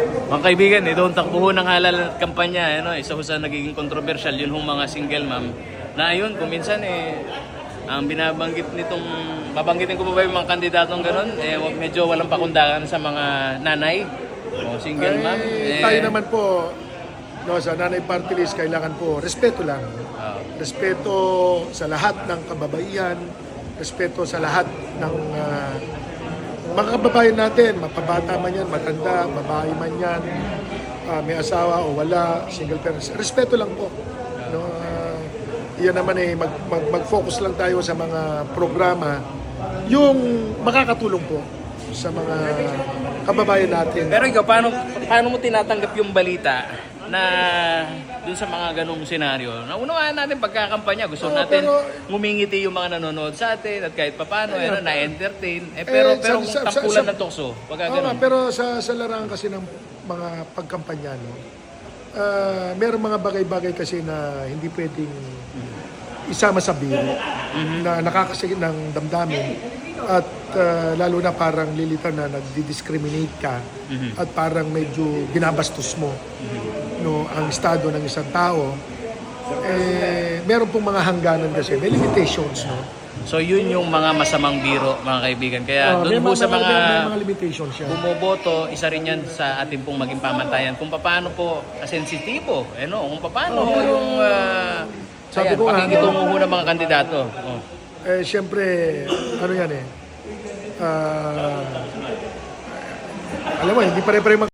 Mga kaibigan, ito ang takbo ng halal at kampanya. Ano, isa ko sa nagiging controversial, yun hong mga single mom. Na ayun, kung minsan eh, ang binabanggit nitong, babanggitin ko pa ba yung mga kandidatong ganun, eh, wag- medyo walang pakundangan sa mga nanay. O single. Ay, Eh, tayo naman po, no, sa Nanay Party List, kailangan po, respeto lang. ah, Respeto sa lahat ng kababaihan, respeto sa lahat ng ah, mga kababayan natin, mapabata man yan, matanda, babae man yan, ah, may asawa o wala, single parents. Respeto lang po. No, ah, yan naman eh, mag, mag, mag-focus lang tayo sa mga programa yung makakatulong po sa mga kababayan natin. Pero ikaw, paano, paano mo tinatanggap yung balita na dun sa mga ganong senaryo? Naunawaan natin pagkakampanya. Gusto Oo, natin pero- ngumingiti yung mga nanonood sa atin at kahit papano, ano, na-entertain. Eh, pero, Eh, pero sa- kung sa- ng tukso, pagka Oo nga, ganon. pero sa, sa larangan kasi ng mga pagkampanya, no, ah, meron mga bagay-bagay kasi na hindi pwedeng isama sa biro na nakakasakit ng damdamin at ah, lalo na parang lilitan na nagdi-discriminate ka at parang medyo binabastos mo no ang estado ng isang tao eh meron pong mga hangganan kasi may limitations no? So yun yung mga masamang biro, mga kaibigan. Kaya Ah, doon po sa mga mga limitations yan. bumoboto, isa rin yan sa ating pong maging pamantayan. Kung paano po sensitibo, eh no, kung paano pero- yung uh, Sabi ayan, ko nga, pakikitungo ho ng mga kandidato. Oh. eh syempre ano yan eh ah, alam mo hindi pare-pare mag